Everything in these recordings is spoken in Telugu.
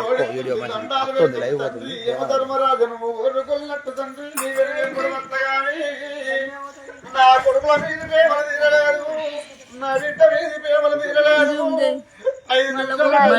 పట్టుకో వీడియో మంచి పట్టుకోండి లైవ్ పోతుంది ధర్మరాజను ఊరుకున్నట్టు తండ్రి నా కొడుకుల మీద ప్రేమలు తీరలేదు. నా బిడ్డ మీద ప్రేమలు తీరలేదు. ఐదు నిమిషాలు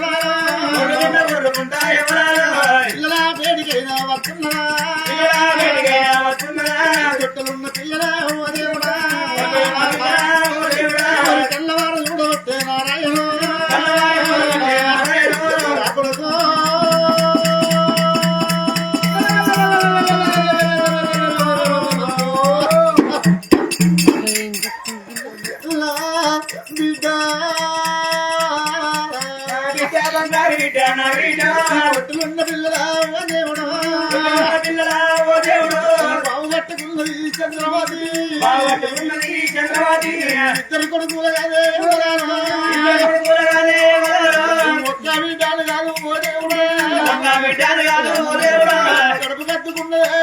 ఇద్దరు కొడుకులు కాదే ఒక్క బిడ్డలు కాదు ఓ దేవుడా కడుపు కట్టుకున్నదే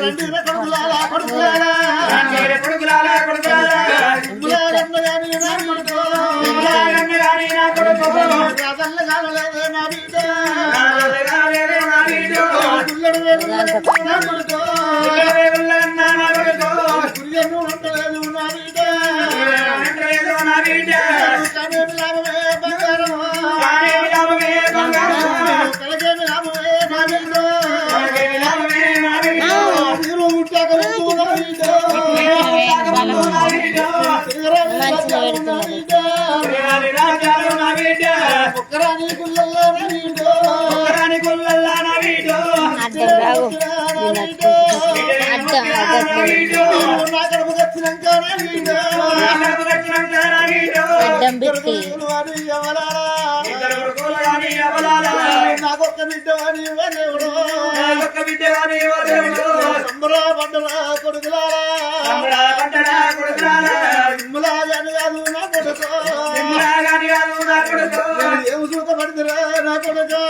రెండు కొడుకులారా కొడుకులారా ఇందులారన్న గాని నా కొడుకు రాజల్ల కాలలేదే నా బిడ్డ అడ్డం నా కడుపు నా బిడ్డ అడ్డం పెట్టి నాకొక్క బిడ్డ అని దేవుడు సంబరా పంటల కొడుకులారా కాదు నా కొడుకు ఏమి చూత పడిదిరా నా కొడుకు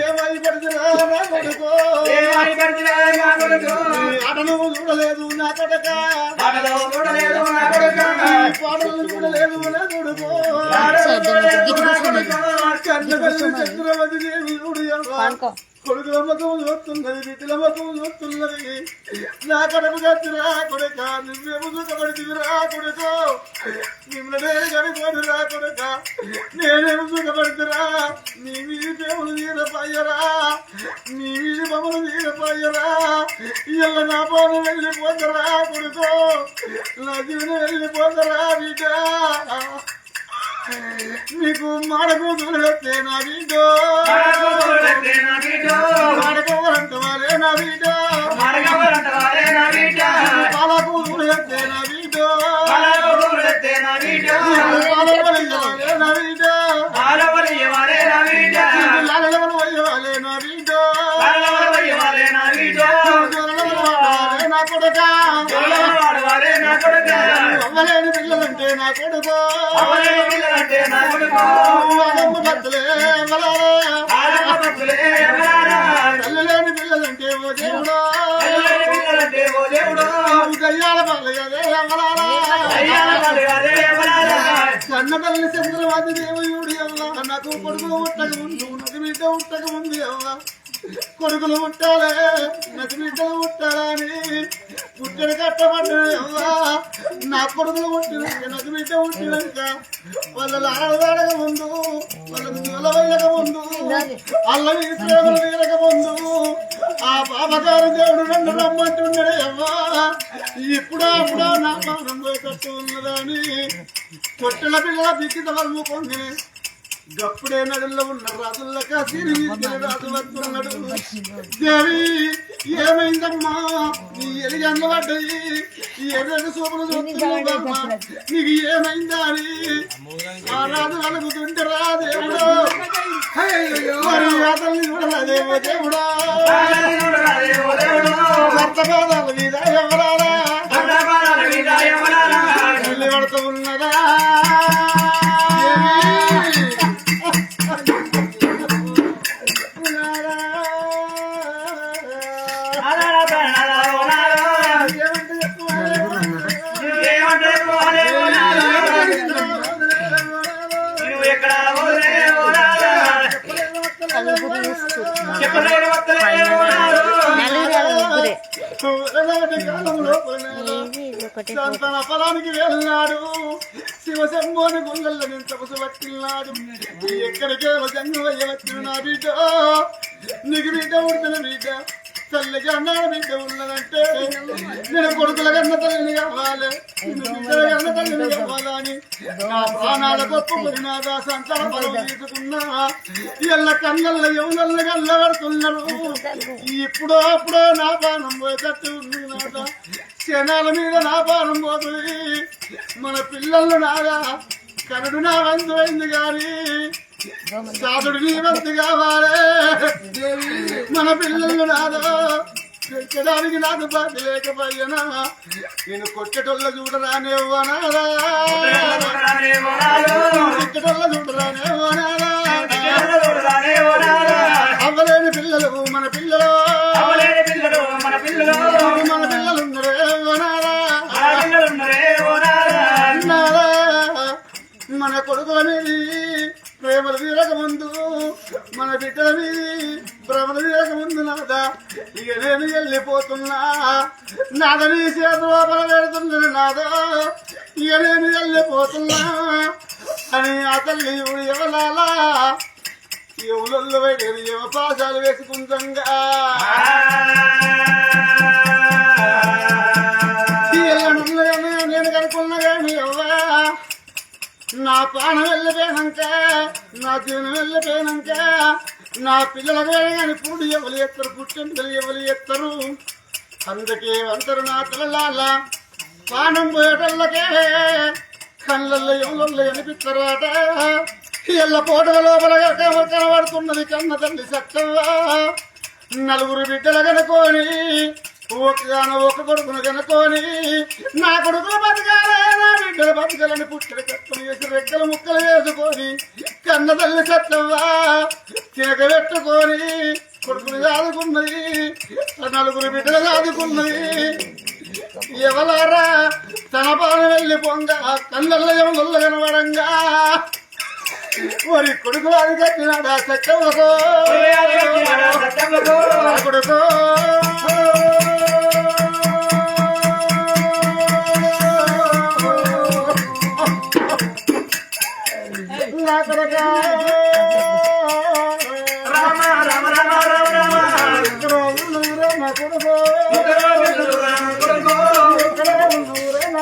ఏమై పడిదిరా నా కొడుకు? ఆటలు చూడలేదు నా పాటలు చూడలేదు నా కొడుకు చంద్రవతి దేవి పానుకో కొడుకుల మతం చూస్తున్నది బిడ్డల మతం చూస్తున్నది నా కడపు కత్తిరా కొడుక నువ్వేమో సుఖపడితివిరా కొడుకు మిమ్మల్నే కనుకోడురా కొడుక నేనేమో సుఖపడితిరా నీ తీరపోయ్యరా నీ వీధి బొమ్మలు తీరపోయ్యరా ఇళ్ళ నా పోను వెళ్ళిపోతరా కొడుకు? నా జీవనం వెళ్ళిపోతరా బిడ్డ? నీకు మాడకు దూరతే నా బిడ్డ? మాడకోవాలంటవారే నా బిడ్డ? పాలకు దూరతే నా బిడ్డ? పాలవలయ్యవారే నా బిడ్డ? అవ్వలేని పిల్లలంటే నా కొడుకు. తల్లిలేని పిల్లలంటే ఓ దేవుడా. దయ్యాల పల్లెదే కన్న తల్లి చంద్రవాది దేవయుడి అవ్వ నాకు కొడుకు ఉట్టక ముందు బిడ్డ ఉట్టక ముందు కొడుకులు పుట్టాలే నది బిడ్డలు కట్టబడ్డాడు అవ్వ నా కొడుకులు పుట్టినాక నది బిడ్డ పుట్టినాక వాళ్ళ ఆడదాడక ముందు వాళ్ళకు దూల వెళ్ళక ముందు అల్లం ఈ ప్రేమలు తీరక ముందు ఆ పాపగారు దేవుడు నన్ను రమ్మంటున్నాడే అవ్వా ఇప్పుడు అప్పుడు నా పోయేటట్టు ఉన్నదని పొట్టల పిల్లల గప్పుడే నడుల్లో ఉన్న రాజుల్లక సిరి రాజు వస్తున్నాడు దేవి ఏమైందమ్మా? నీ ఎలిగండ్ల పడ్డాయి ఈ ఎర్రటి సూపులు చూస్తున్నావమ్మా నీకు ఏమైందా అని? ఆ రాజు అలుగుతుంటారా దేవుడు. మరి దేవుడా. భర్త పాదాల మీద ఉన్నదా? సంతాన ఫలానికి వెళ్ళాడు శివశంభోని గుండెల నేను తపసు పట్టినాడు ఎక్కడికేమో జంగమయ్య వచ్చిన నా బిడ్డ నీకు బిడ్డ ఉడుతున్న బిడ్డ తల్లికి అన్నాడు బిడ్డ ఉన్నదంటే నేను కొడుకుల కన్న తల్లిని కావాలి. బిడ్డల కన్న తల్లిని కావాలని. నా ప్రాణాల గొప్ప నాదా సంతాన బలం తీసుకున్నా. ఎల్ల కన్నల్ల ఎవరల్ల కళ్ళబడుతున్నారు ఇప్పుడో అప్పుడో నా ప్రాణం పోయేటట్టు ఉంది నాట. క్షణాల మీద నా పానం పోతుంది. మన పిల్లలు నాగా కనుడు నా వంతు అయింది కానీ సాధుడు వంతు కావాలి మన పిల్లలు నాదో పెంచడానికి నాకు బాధ లేకపోయినా నేను కొట్టేటోళ్ళ చూడరానే కొట్టేటోళ్ళ చూడరానే నాదా అవ్వలేని పిల్లలు మన పిల్లలు. మన పిల్లలు. మన పిల్లలు ఉన్నారే నాదా కొడుకు అనేది ప్రేమలు తీరక ముందు మన బిడ్డల మీది భ్రమలు తీరక ముందు నాదా. ఇక నేను వెళ్ళిపోతున్నా. నాదని నీ చేతిలో పెడుతుంది నాద. ఇక నేను వెళ్ళిపోతున్నా. అని ఆ తల్లి ఇప్పుడు ఎవలాలా ఎవలొల్లు బయట ఎవ పాసాలు ప్రాణం వెళ్ళిపోయాక నా జీవనం వెళ్ళిపోయాక నా పిల్లలకే కానీ పురుడు ఎవరు ఎత్తరు పుట్టింపులు ఎవరు ఎత్తరు. అందుకే అంతరు నా పిల్లల ప్రాణం పోయేటల్లకే కళ్ళల్లో ఎవరు అనిపిస్తారట ఎల్ల పోటల లోపల కనబడుతున్నది కన్న తల్లి సత్తవ్వా నలుగురు బిడ్డలు కనుకొని ఒకగాను ఒక కొడుకును కనుకొని నా కొడుకులు బతకాలే నా బిడ్డలు బతకాలని పుట్టిన కట్టులు వేసి రెక్కలు ముక్కలు వేసుకొని కన్న తల్లి సత్తవ్వా తినక పెట్టుకొని కొడుకులు దాదుకున్నది ఆ నలుగురు బిడ్డలు దాదుకున్నది ఎవలారా? తన పాలు వెళ్ళి పొంగ కళ్ళల్లో ఎవరు కనబడంగా. మరి కొడుకు అది కట్టినాడా చక్కవకో కొడుకు. కొడుక రామ రామ రామ రామ రామ నా కొడుకు రామ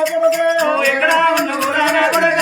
కొడుకో ఇక్కడ ఉన్నూరే నా కొడుకు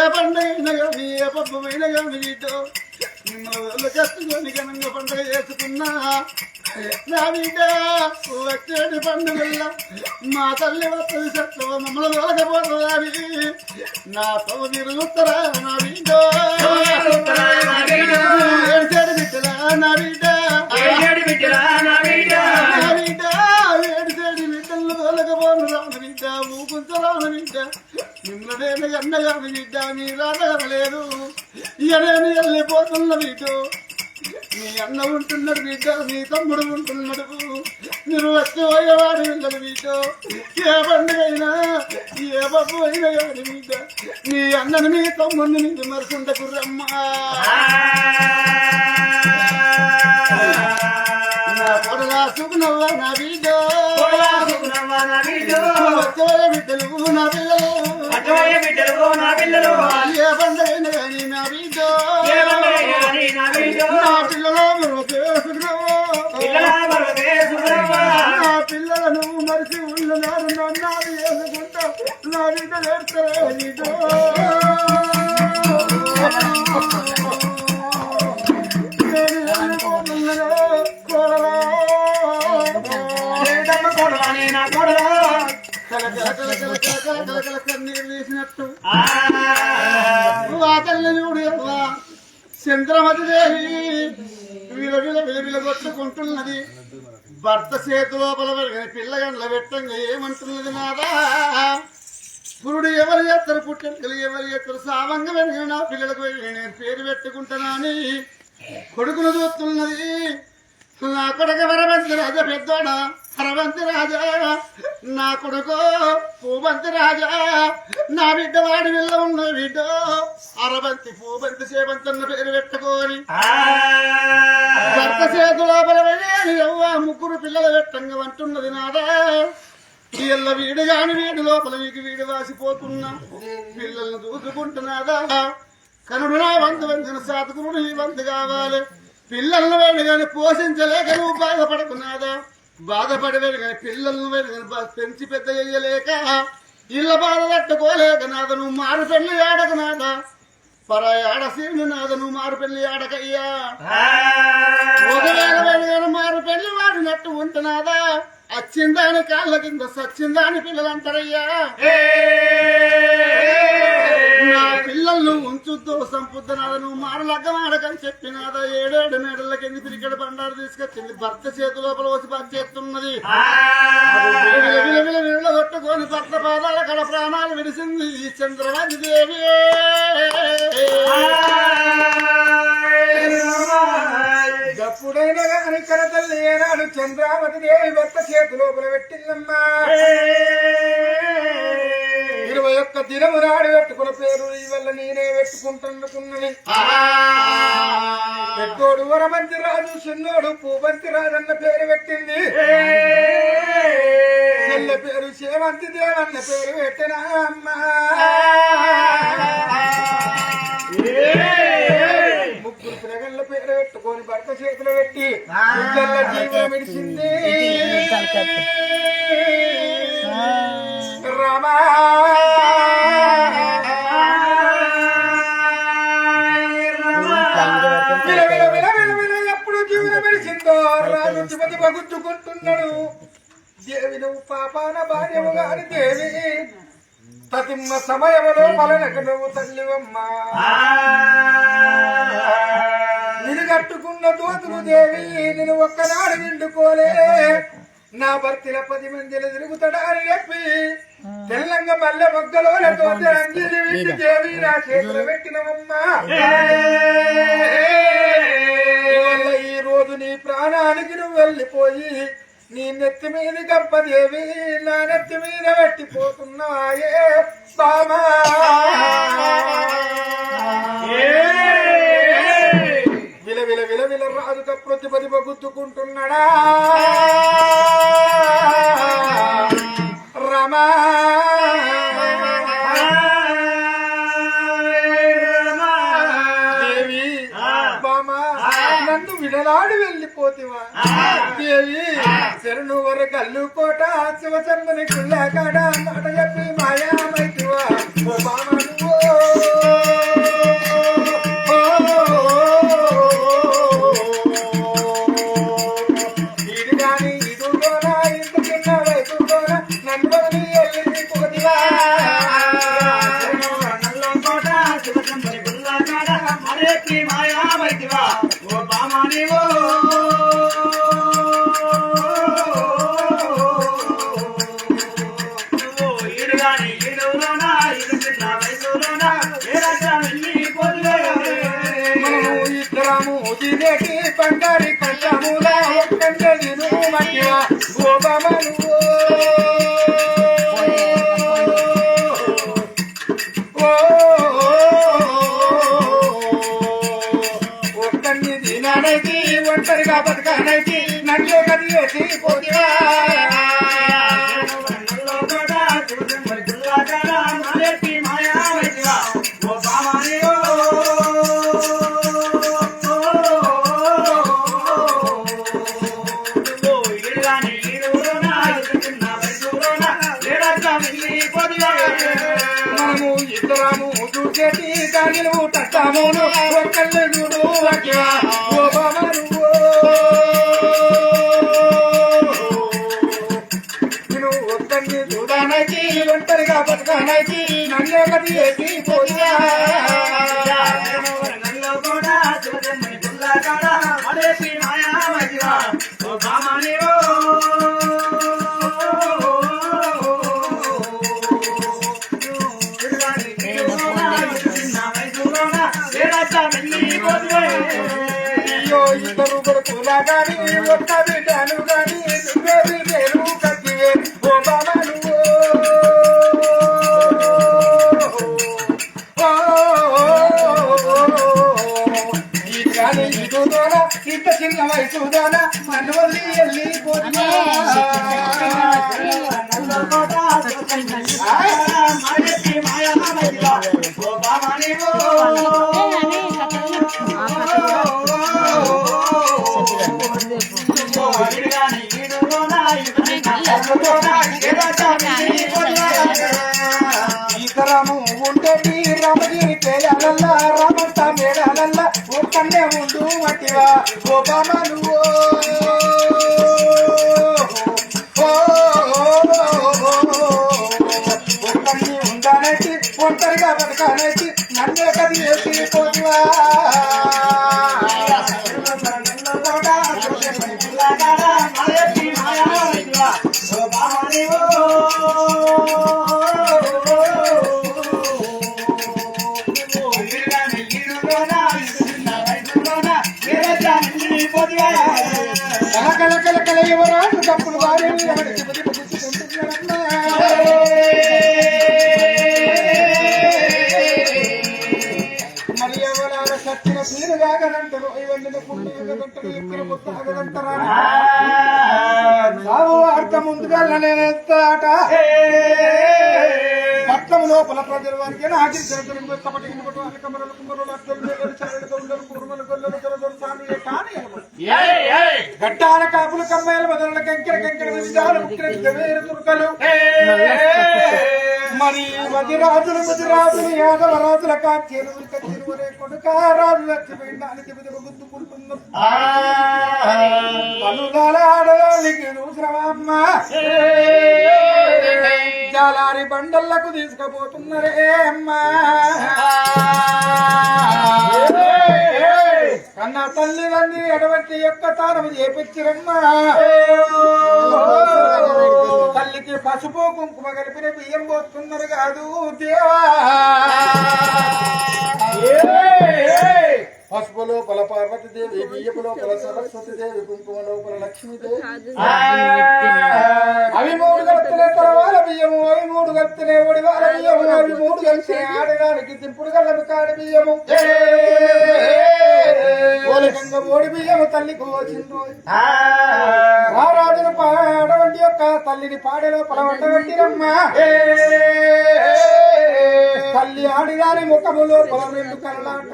ఏ కానీ ఏ పబ్బమైన కానీ బిడ్డో మిమ్మల్ని ఘనంగా పండుగ చేసుకున్నా నా బిడ్డ వచ్చే పండుగల్ల మా తల్లి వస్తుంది సత్వ మమ్మల్ని తోలకపోతుందని నాతో మీరు ఉత్తరా నా బిడ్డ ఏడ్చాడు బిడ్డలా నా బిడ్డ ఏడు బిడ్డలా నా బిడ్డ నా బిడ్డ బిడ్డలు రాను బిడ్డ బిడ్డ నిన్ననేను ఎన్నగాను బిడ్డ నీ రాజగలేదు ఇయనేను వెళ్ళిపోతున్న బిడ్డ నీ అన్న ఉంటున్నాడు బిడ్డ నీ తమ్ముడు ఉంటున్నాడు. మీరు వచ్చి పోయేవాడు వెళ్ళదు బిడ్డ. ఏ పండుగైనా ఏ బాబు అయినా కానీ బిడ్డ నీ అన్నని నీ తమ్ముడిని నీకు మరుసుండకు రమ్మా. నా కొడలా సుగునవ్వ నా బిడ్డ. వచ్చే బిడ్డలు నా పిల్లలు. ఏ బిడ్డలు నా పిల్లలు ఏ బండైన కానీ నా కోడలా. కలకల భర్త చేతి లోపల పిల్ల పిల్లగండ్ల పెట్టంగా ఏమంటున్నది నాదా? గురుడు ఎవరు చేస్తారు పుట్టెలు ఎవరు చేస్తారు సావంగా వెళ్ళిన నా పిల్లలకు నేను పేరు పెట్టుకుంటున్నాని కొడుకును చూస్తున్నది. నా కొడుకు వరవంతి రాజా పెద్దోడా? హరవంతి రాజా. నా కొడుకు పూబంతి రాజా. నా బిడ్డ వాడి వెళ్ళ ఉన్న బిడ్డ. అరవంతి పూబంతి సేవంతన్న పేరు పెట్టుకోని. భర్త చేతు లోపల వెళ్ళి ఎవ్వ ముగ్గురు పిల్లలు పెట్టంగా అంటున్నది నాదా. ఇళ్ళ వీడు కాని వీడి లోపల వీడికి వీడు వాసిపోతున్నా. పిల్లల్ని చూసుకుంటున్నాదా కనుడు నా వంతు వంచిన సాధకుడు నీ వంతు కావాలి. పిల్లలను వేడు గాని పోషించలేక నువ్వు బాధపడుతున్నాదా బాధపడి వేడు గాని పిల్లలను వేడు బా- పెంచి పెద్ద చెయ్యలేక ఇళ్ళ బాధ తట్టుకోలేక నాద నువ్వు మారు పెళ్ళి ఆడక నాదా? పరాయి ఆడ సీను నాద నువ్వు మారు పెళ్ళి ఆడకయ్యా. ఒకవేళ వెళ్ళిన మారు పెళ్ళి వాడినట్టు ఉంటున్నాదా? అచ్చిందాని కాళ్ళ కింద సచ్చిందాని పిల్లలు అంటారయ్యా నా పిల్లలను ఉంచుతో సంపుద్దనాద నువ్వు మారు లగ్గమాడకని చెప్పినాదా. ఏడేడు మేడల కింద పిరికెడు బండారు తీసుకొచ్చింది. భర్త చేతి లోపల వచ్చి పని చేస్తున్నది. విల విల విల విల కొట్టుకొని భర్త పాదాల కడ ప్రాణాలు విడిసింది ఈ చంద్రవతి దేవి. గప్పుడైనా గాని కనతల్లి ఏనాడు చంద్రావతి దేవి భర్త చేతి లోపల పెట్టిందమ్మా. ఇరవై ఒక్క దినము నాడు పెట్టుకున్న పేరు వల్ల నేనే పెట్టుకుంటున్నది. పెద్దోడు వరమంతి రాజు చిన్నోడు పూబంతి రాజు అన్న పేరు పెట్టింది. చెల్లె పేరు శేవంతి దేవన్న పేరు పెట్టిన అమ్మా. పెట్టుకొని భర్త చేతిలో పెట్టి జీవం రమా. విల విల ఎప్పుడు జీవనం విడిచిందో రాజు తిమతి బగుచ్చుకుంటున్నాడు దేవి నువ్వు పాపాన భార్యము గాని దేవి. ప్రతిమ్మ సమయములో పలనకు నువ్వు తల్లివమ్మా. కట్టుకున్న దోతులు దేవి నేను ఒక్కనాడు నిండుకోలే. నా భర్తల పది మందిని తిరుగుతాడా అని చెప్పి తెల్లంగా మల్లె మొగ్గలో అంజలి దేవి నా చేతులు పెట్టినవమ్మా. ఈ రోజు నీ ప్రాణానికి నువ్వు వెళ్ళిపోయి నీ నెత్తి మీద గప్పదేవి నా నెత్తి మీద పెట్టిపోతున్నాయే బామా. విల విల రాజు ప్రతిపది గుద్దుకుంటున్నాడా రమా! నన్ను విడలాడి వెళ్ళిపోతివా? దేవి శరణు వరకల్లు కోట శివచందని కుళ్ళకాడ మాట చెప్పి మాయామైతివా ఓ తట్టమును ఒక్కళ్ళు చూడు నేను ఒక్కడిని చూడనైతి ఒంటరిగా బతకనైతి నన్నే గది కొడుకులా గాని ఒక్క బిడ్డను గాని నువ్వే బిడ్డలు కట్టివే ఓ దోన ఇంత చిన్న వయసు దోన నన్ను వదిలి వెళ్ళిపోతున్నా ఇతరము ఉండేటి రమగిరి పేయాలల్లా రామంత మేడాలల్లా ఒక్కనే ఉండు మట్టివా ఓ కాగనంటారు ఇవన్నీ పుణ్యం ఎక్కడ పుట్టాగనంటారా సాగు వార్త ముందుగా నేనేస్తాట పట్నం లోపల ప్రజల వారికి నాటి చరిత్రలు కుమ్మరులు ఇనుపటి అన్ని కమరలు కుమ్మరులు అద్దలు మేఘలు చరలు గొల్లలు గట్టాల కాపులు కమ్మాయిల బదులు కంకెర కంకెర విజయాలు ముఖ్య వేరు తుర్కలు మరి ముదిరాజులు యాదవ రాజుల కాచేరు కచ్చిరువరే కొడుక రాజు పనుల ఆడవాళ్ళకి చూసినవమ్మ జాలారి బండలకు తీసుకుపోతున్నారే అమ్మా. కన్న వండి ఎడవంటి యొక్క తానం చేపించిరమ్మా. తల్లికి పసుపు కుంకుమ కలిపిన బియ్యం పోతున్నారు కాదు దేవా. పసుపు లోపల పార్వతీదేవి బియ్యపు లోపల సరస్వతి దేవి కుంకుమ లోపల లక్ష్మీదేవి అవి మూడు గలుపులే తరవాల బియ్యము అవి మూడు గలుపులే ఒడివాల బియ్యము అవి మూడు కలిసి ఆడడానికి దింపుడు గల్లపు కాడి బియ్యము. ఓడి బియ్యము తల్లికి వచ్చిందో రారాజును పాడవంటి యొక్క తల్లిని పాడెలో పడవంటి రమ్మ తల్లి ఆడిదాని ముఖములో పొలం రెండు కలలాట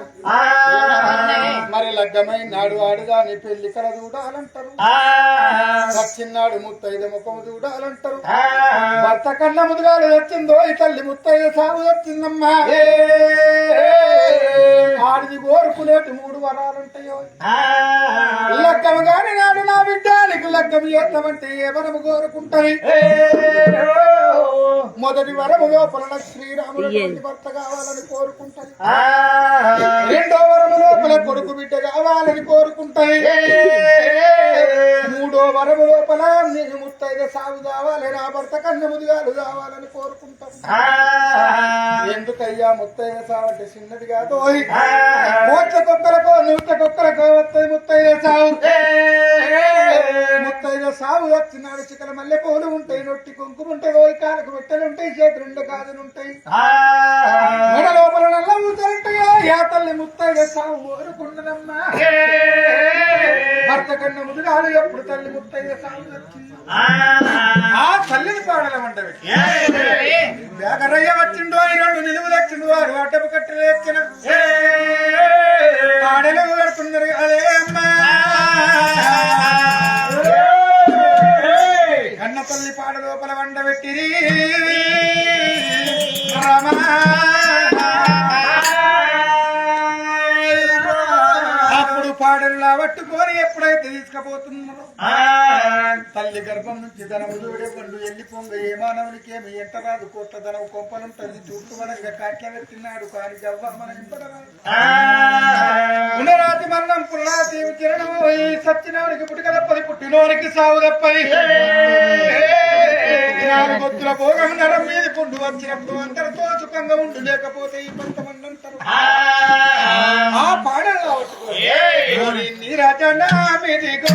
మరి లగ్గమైన నాడు ఆడుదాని పెళ్ళి కల చూడాలంటారు వచ్చిన్నాడు ముత్తైద ముఖము చూడాలంటారు భర్త కన్న ముదుగాలు వచ్చిందో ఈ తల్లి ముత్తైద సాగు వచ్చిందమ్మా. ఆడిది కోరుకునేటి మూడు వరాలుంటాయో లగ్గము గాని నాడు నా బిడ్డానికి లగ్గం చేద్దామంటే ఏ వరము కోరుకుంటాయి మొదటి వరము లోపల శ్రీరాముడు భర్త కావాలని కోరుకుంటాయి రెండో వరము లోపల కొడుకు బిడ్డ కావాలని కోరుకుంటాయి మూడో వరము లోపల నేను ముత్తైద సాగు కావాలి నా భర్త కన్న ముదిగాలు కావాలని కోరుకుంటాయి ఎందుకయ్యా ముత్తైన సావంటే చిన్నది కాదు కోట్ల కుక్కలకో నూట కుక్కలకో వస్తాయి ముత్తైన సావు. ముత్తైన సావు వచ్చినాడు చికల మల్లె పూలు ఉంటాయి నొట్టి కుంకుమ ఉంటాయి ఓయి కాలకు పెట్టెలు ఉంటాయి చేతులుండ గాజులు ఉంటాయి. లోపల యా తల్లి ముత్తైన సావు భర్త కన్నా ముదుగాడు ఎప్పుడు తల్లి ముత్తైన సావు ఆ తల్లిని పాడలేమంటవి వేగరయ్య వచ్చిండో ఈ రెండు నిలువులు వచ్చిండు వారు అడ్డపు కట్టెలు ఎక్కిన. పాడలు కడుతున్నారు అదే అమ్మా. కన్న తల్లి పాడ లోపల వండ పెట్టిరి. అప్పుడు పాడలు పట్టుకొని ఎప్పుడైతే తీసుకుపోతున్నారో తల్లి గర్భం నుంచి ధనము దూడే పండు ఎల్లి పొంగ ఏ మానవునికి ఏమి ఎంటరాదు. కోట్ల ధనం కొంపలుంటది చూపు మనగా కాట్ల పెట్టినాడు కాని మన ఇంపడరాదు. పునరాతి మరణం పునరాతి కిరణం ఈ సత్యనానికి పుట్టుకలప్పది పుట్టినోనికి సావు తప్పది. నాలుగు గొత్తుల భోగం నరం మీద పుండు వచ్చినప్పుడు అందరితో సుఖంగా ఉండు లేకపోతే ఈ కొంతమంది అంటారు ఆ పాడల్లో పట్టుకోవాలి నీరజనా మీదిగో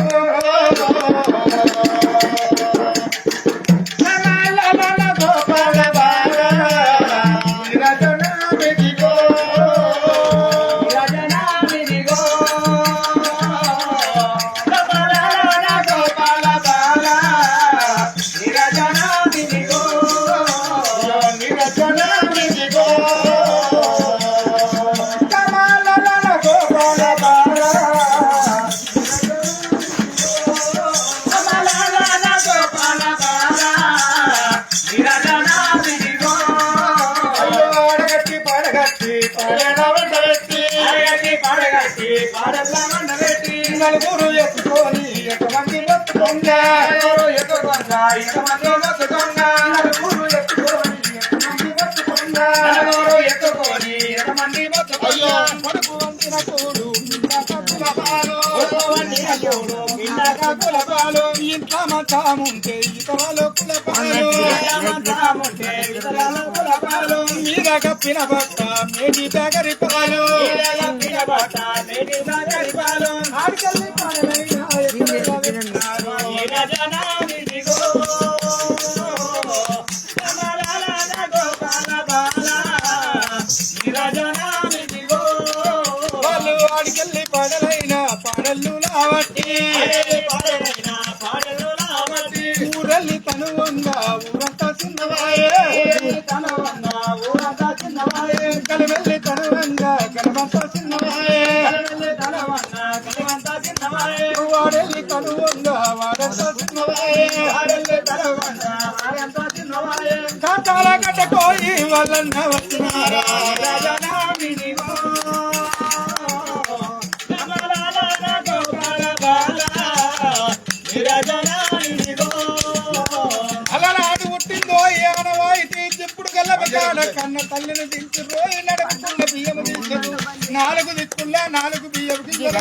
ఎత్తుకొని ఎంతమంది మొత్తుకొంగా అయ్యో. కొడుకు వంటిన తోడు ఇందాక కులపాలు ఇంట్లో మంచాముంటే ఇతరులు కులపాలు మీద కప్పిన బట్ట మేడి బెగరి పాలు ఆడికెళ్ళి పాడలైనా ఊరల్లి తను ఉందా ఊరంతా చిన్నవాయే. కలివెళ్ళి తను ఉందా కలవంతా చిన్నవాయే. వాడెళ్ళి తను ఉందా వాడంతా చిన్నవాయే. కాటాల కట్టకోయి వాళ్ళన్న వచ్చినారా చెప్పుడు కన్న తల్లిని దించి రోయి నడకుండా బియ్యము తీసదు నాలుగు దిక్కుల్లా నాలుగు బియ్యము గింజలు